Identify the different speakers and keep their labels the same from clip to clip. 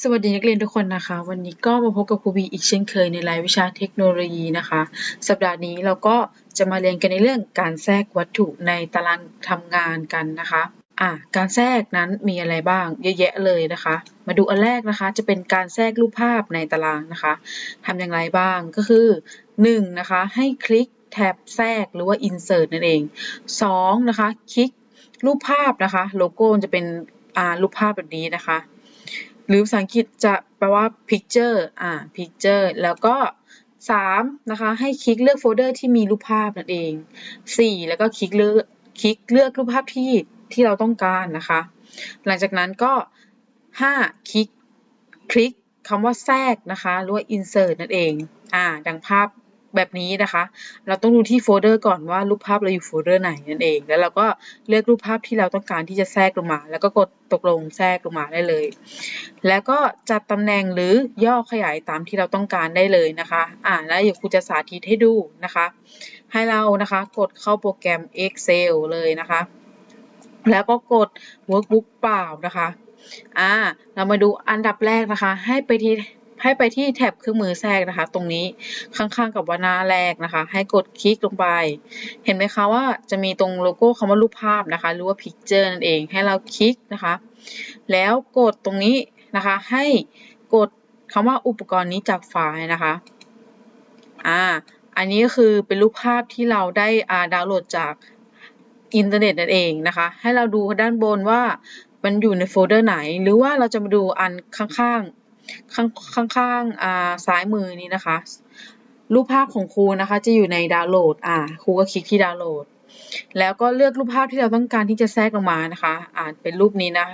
Speaker 1: สวัสดีนักเรียนทุกคนนะคะ วันนี้ก็มาพบกับครูบีอีกเช่นเคยในรายวิชาเทคโนโลยีนะคะ สัปดาห์นี้เราก็จะมาเรียนกันในเรื่องการแทรกวัตถุในตารางทำงานกันนะคะอะการแทรกนั้นมีอะไรบ้างเยอะแยะเลยนะคะ มาดูอันแรกนะคะ จะเป็นการแทรกรูปภาพในตารางนะคะทำอย่างไรบ้างก็คือ1นะคะให้คลิกแท็บแทรกหรือว่า insert นั่นเอง2นะคะคลิกรูปภาพนะคะ โลโก้จะเป็นรูปภาพแบบนี้นะคะ รือภาษาอังกฤษจะแปลว่า picture อ่า picture แล้วก็ 3 นะคะ ให้คลิกเลือกโฟลเดอร์ที่มีรูปภาพนั่นเอง 4 แล้วก็คลิกเลือกคลิกเลือกรูปภาพที่ที่เราต้องการนะคะ หลังจากนั้นก็ 5 คลิกคลิกคำว่าแทรกนะคะหรือว่า insert นั่นเอง อ่า ดังภาพ แบบนี้นะคะ เราต้องดูที่โฟลเดอร์ก่อนว่ารูปภาพเราอยู่โฟลเดอร์ไหนนั่นเอง แล้วเราก็เลือกรูปภาพที่เราต้องการที่จะแทรกลงมา แล้วก็กดตกลงแทรกลงมาได้เลย แล้วก็จัดตำแหน่งหรือย่อขยายตามที่เราต้องการได้เลยนะคะ อ่าแล้วเดี๋ยวครูจะสาธิตให้ดูนะคะ ให้เรานะคะกดเข้าโปรแกรม Excel เลยนะคะ แล้วก็กด Workbook เปล่านะคะอ่าเรามาดูอันดับแรกนะคะ ให้ไปที่ ให้ไปที่แท็บเครื่องมือแทรกนะคะ ตรงนี้ข้างๆกับว่าหน้าแรกนะคะ ให้กดคลิกลงไป เห็นไหมคะว่าจะมีตรงโลโก้คำว่ารูปภาพนะคะ หรือว่า picture นั่นเองให้เราคลิกนะคะ แล้วกดตรงนี้นะคะ ให้กดคำว่าอุปกรณ์นี้จากไฟล์นะคะอ่าอันนี้ก็คือเป็นรูปภาพที่เราได้อ่าดาวน์โหลดจากอินเทอร์เน็ตนั่นเองนะคะ ให้เราดูด้านบนว่ามันอยู่ในโฟลเดอร์ไหน หรือว่าเราจะมาดูอันข้างๆ ข้างข้างอ่าซ้ายมือนี้นะคะ รูปภาพของครูนะคะ จะอยู่ในดาวน์โหลดอ่าครูก็คลิกที่ดาวน์โหลด แล้วก็เลือกรูปภาพที่เราต้องการที่จะแทรกลงมานะคะอ่าเป็นรูปนี้นะ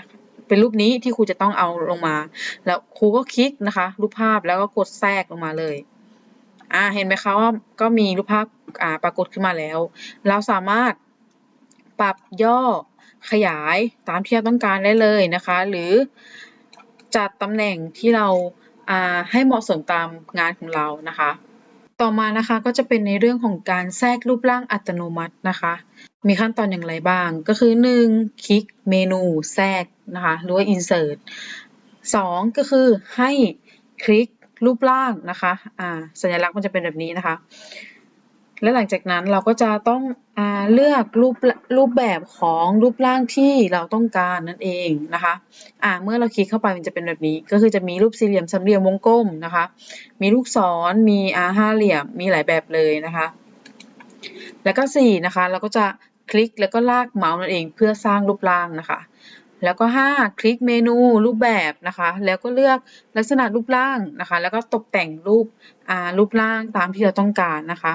Speaker 1: เป็นรูปนี้ที่ครูจะต้องเอาลงมา แล้วครูก็คลิกนะคะ รูปภาพแล้วก็กดแทรกลงมาเลยอ่าเห็นไหมคะว่าก็มีรูปภาพอ่าปรากฏขึ้นมาแล้ว เราสามารถปรับย่อขยายตามที่เราต้องการได้เลยนะคะ หรือ จัดตำแหน่งที่เราให้เหมาะสมตามงานของเรานะคะ ต่อมานะคะก็จะเป็นในเรื่องของการแทรกรูปร่างอัตโนมัตินะคะ มีขั้นตอนอย่างไรบ้าง ก็คือ 1. คลิกเมนูแทรกนะคะหรือว่า insert 2. ก็คือให้คลิกรูปร่างนะคะสัญลักษณ์มันจะเป็นแบบนี้นะคะ และหลังจากนั้นเราก็จะต้องอเลือกรูปรูปแบบของรูปร่างที่เราต้องการนั่นเองนะคะอ่าเมื่อเราคลิกเข้าไปมันจะเป็นแบบนี้ ก็คือจะมีรูปสี่เหลี่ยมสามเหลี่ยมวงกลมนะคะ มีลูกศรมีอาห้าเหลี่ยมมีหลายแบบเลยนะคะ แล้วก็สี่นะคะเราก็จะคลิกแล้วก็ลากเมาส์นั่นเองเพื่อสร้างรูปร่างนะคะแล้วก็ 5 คลิกเมนูรูปแบบนะคะ แล้วก็เลือกลักษณะรูปร่างนะคะ แล้วก็ตกแต่งรูปรูปร่างตามที่เราต้องการนะคะ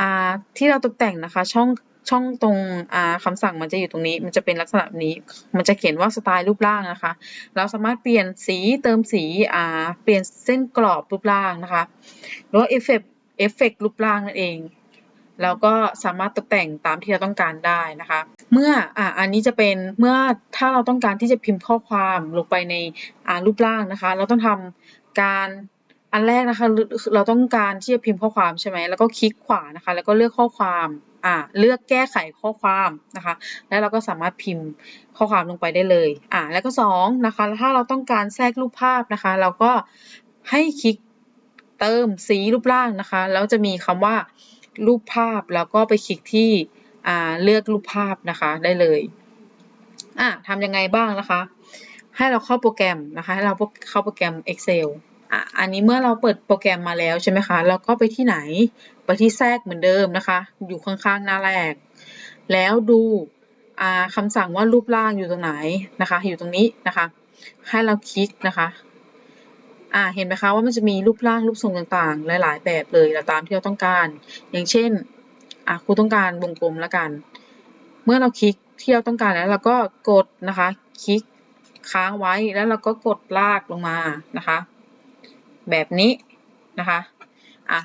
Speaker 1: อ่าที่เราตกแต่งนะคะ ช่องช่องตรงอ่าคำสั่งมันจะอยู่ตรงนี้ มันจะเป็นลักษณะแบบนี้ มันจะเขียนว่าสไตล์รูปร่างนะคะ เราสามารถเปลี่ยนสีเติมสีอ่าเปลี่ยนเส้นกรอบรูปร่างนะคะหรือว่าเอฟเฟกเอฟเฟกรูปร่างนั่นเองเราก็สามารถตกแต่งตามที่เราต้องการได้นะคะ เมื่ออ่าอันนี้จะเป็นเมื่อถ้าเราต้องการที่จะพิมพ์ข้อความลงไปในอ่ารูปร่างนะคะ เราต้องทำการ อันแรกนะคะเราต้องการที่จะพิมพ์ข้อความใช่ไหมแล้วก็คลิกขวานะคะ แล้วก็เลือกข้อความอ่าเลือกแก้ไขข้อความนะคะ แล้วเราก็สามารถพิมพ์ข้อความลงไปได้เลยอ่าแล้วก็สองนะคะถ้าเราต้องการแทรกรูปภาพนะคะ เราก็ให้คลิกเติมสีรูปร่างนะคะ แล้วจะมีคำว่ารูปภาพแล้วก็ไปคลิกที่อ่าเลือกรูปภาพนะคะได้เลยอะทำยังไงบ้างนะคะ ให้เราเข้าโปรแกรมนะคะ ให้เราเข้าโปรแกรม Excel อะอันนี้เมื่อเราเปิดโปรแกรมมาแล้วใช่ไหมคะ เราก็ไปที่ไหน ไปที่แทรกเหมือนเดิมนะคะ อยู่ข้างๆหน้าแรก แล้วดูคำสั่งว่ารูปร่างอยู่ตรงไหนนะคะ อยู่ตรงนี้นะคะ ให้เราคลิกนะคะอ่าเห็นไหมคะว่ามันจะมีรูปร่างรูปทรงต่างๆ หลาย ๆ แบบเลยตามที่เราต้องการ อย่างเช่นอะครูต้องการวงกลมแล้วกัน เมื่อเราคลิกที่เราต้องการแล้วเราก็กดนะคะ คลิกค้างไว้แล้วเราก็กดลากลงมานะคะ แบบนี้นะคะอะ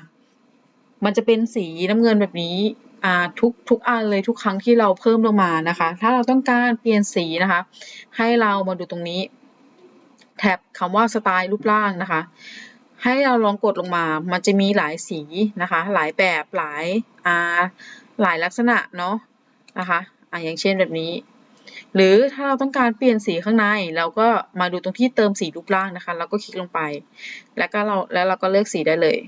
Speaker 1: มันจะเป็นสีน้ำเงินแบบนี้อ่าทุกทุกอันเลยทุกครั้งที่เราเพิ่มลงมานะคะ ถ้าเราต้องการเปลี่ยนสีนะคะ ให้เรามาดูตรงนี้ แท็บคำว่าสไตล์รูปร่างนะคะ ให้เราลองกดลงมา มันจะมีหลายสีนะคะ หลายแบบหลายอ่าหลายลักษณะเนาะนะคะอ่าอย่างเช่นแบบนี้ หรือถ้าเราต้องการเปลี่ยนสีข้างในเราก็มาดูตรงที่เติมสีรูปร่างนะคะเราก็คลิกลงไป แล้วก็เราแล้วเราก็เลือกสีได้เลย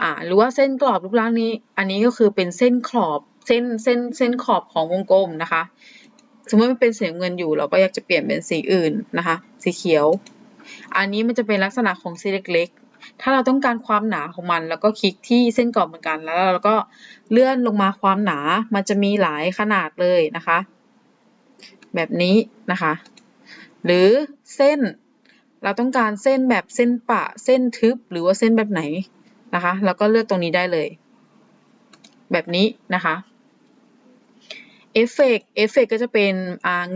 Speaker 1: อ่าหรือว่าเส้นกรอบรูปร่างนี้ อันนี้ก็คือเป็นเส้นขอบเส้นเส้นเส้นขอบของวงกลมนะคะ สมมติมันเป็นสีเงินอยู่ เราก็อยากจะเปลี่ยนเป็นสีอื่นนะคะ สีเขียว อันนี้มันจะเป็นลักษณะของสีเล็ก ถ้าเราต้องการความหนาของมัน แล้วก็คลิกที่เส้นกรอบเหมือนกัน แล้วเราก็เลื่อนลงมาความหนา มันจะมีหลายขนาดเลยนะคะ แบบนี้นะคะ หรือเส้น เราต้องการเส้นแบบเส้นปะ เส้นทึบ หรือว่าเส้นแบบไหนนะคะเราก็เลือกตรงนี้ได้เลย แบบนี้นะคะเอฟเฟกเอฟเฟกก็จะเป็น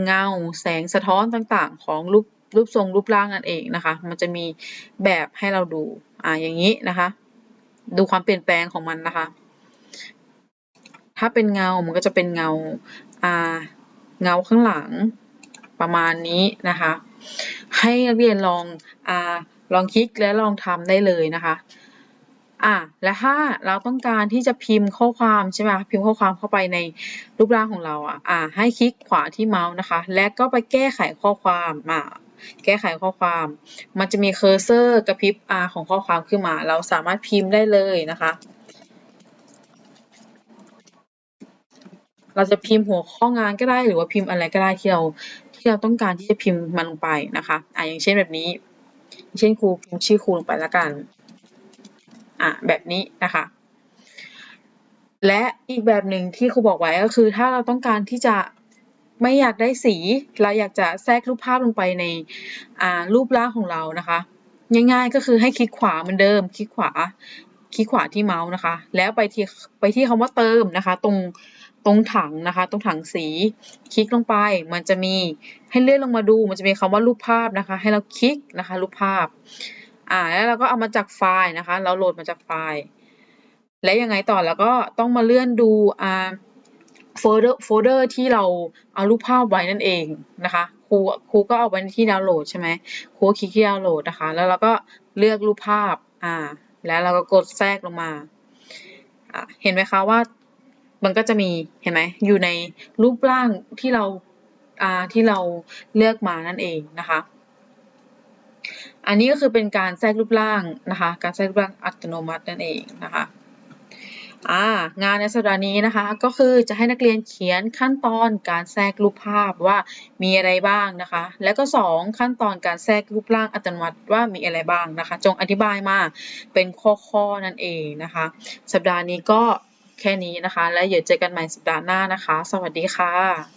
Speaker 1: เงาแสงสะท้อนต่างๆ ของรูป รูปทรงรูปร่างนั่นเองนะคะ มันจะมีแบบให้เราดู อ่า อย่างนี้นะคะ ดูความเปลี่ยนแปลงของมันนะคะ ถ้าเป็นเงา มันก็จะเป็นเงา อ่า เงาข้างหลังประมาณนี้นะคะ ให้นักเรียนลอง อ่า ลองคลิกและลองทำได้เลยนะคะอะและถ้าเราต้องการที่จะพิมพ์ข้อความใช่ไหมพิมพ์ข้อความเข้าไปในรูปร่างของเราอะอะให้คลิกขวาที่เมาส์นะคะ และก็ไปแก้ไขข้อความอะ แก้ไขข้อความ มันจะมีเคอร์เซอร์กระพริบอาของข้อความขึ้นมา เราสามารถพิมพ์ได้เลยนะคะ เราจะพิมพ์หัวข้องานก็ได้หรือว่าพิมพ์อะไรก็ได้ที่เราที่เราต้องการที่จะพิมพ์มันลงไปนะคะอะอย่างเช่นแบบนี้ เช่นครูพิมพ์ชื่อครูลงไปแล้วกันอะแบบนี้นะคะและอีกแบบหนึ่งที่ครูบอกไว้ก็คือถ้าเราต้องการที่จะ ไม่อยากได้สี เราอยากจะแทรกรูปภาพลงไปในอ่ารูปร่างของเรานะคะ ง่ายๆก็คือให้คลิกขวาเหมือนเดิม คลิกขวา คลิกขวาที่เมาส์นะคะ แล้วไปที่ไปที่คำว่าเติมนะคะ ตรงตรงถังนะคะ ตรงถังสี คลิกลงไป มันจะมีให้เลื่อนลงมาดู มันจะมีคำว่ารูปภาพนะคะ ให้เราคลิกนะคะ รูปภาพ อ่า แล้วเราก็เอามาจากไฟล์นะคะ เราโหลดมาจากไฟล์ และยังไงต่อ แล้วก็ต้องมาเลื่อนดู อ่า โฟลเดอร์โฟลเดอร์ที่เราเอารูปภาพไว้นั่นเองนะคะครูครูก็เอาไว้ที่ดาวน์โหลดใช่ไหมครูคลิกที่ดาวน์โหลดนะคะ แล้วเราก็เลือกรูปภาพอ่าแล้วเราก็กดแทรกลงมาอ่าเห็นไหมคะว่ามันก็จะมีเห็นไหมอยู่ในรูปร่างที่เราอ่าที่เราเลือกมานั่นเองนะคะอันนี้ก็คือเป็นการแทรกรูปร่างนะคะ การแทรกรูปร่างอัตโนมัตินั่นเองนะคะ อ่างานในสัปดาห์นี้นะคะก็คือจะให้นักเรียนเขียนขั้นตอนการแทรกรูปภาพว่ามีอะไรบ้างนะคะ แล้วก็ 2 ขั้นตอนการแทรกรูปร่างอัตโนมัติว่ามีอะไรบ้างนะคะ จงอธิบายมาเป็นข้อๆนั่นเองนะคะ สัปดาห์นี้ก็แค่นี้นะคะ และเดี๋ยวเจอกันใหม่สัปดาห์หน้านะคะ สวัสดีค่ะ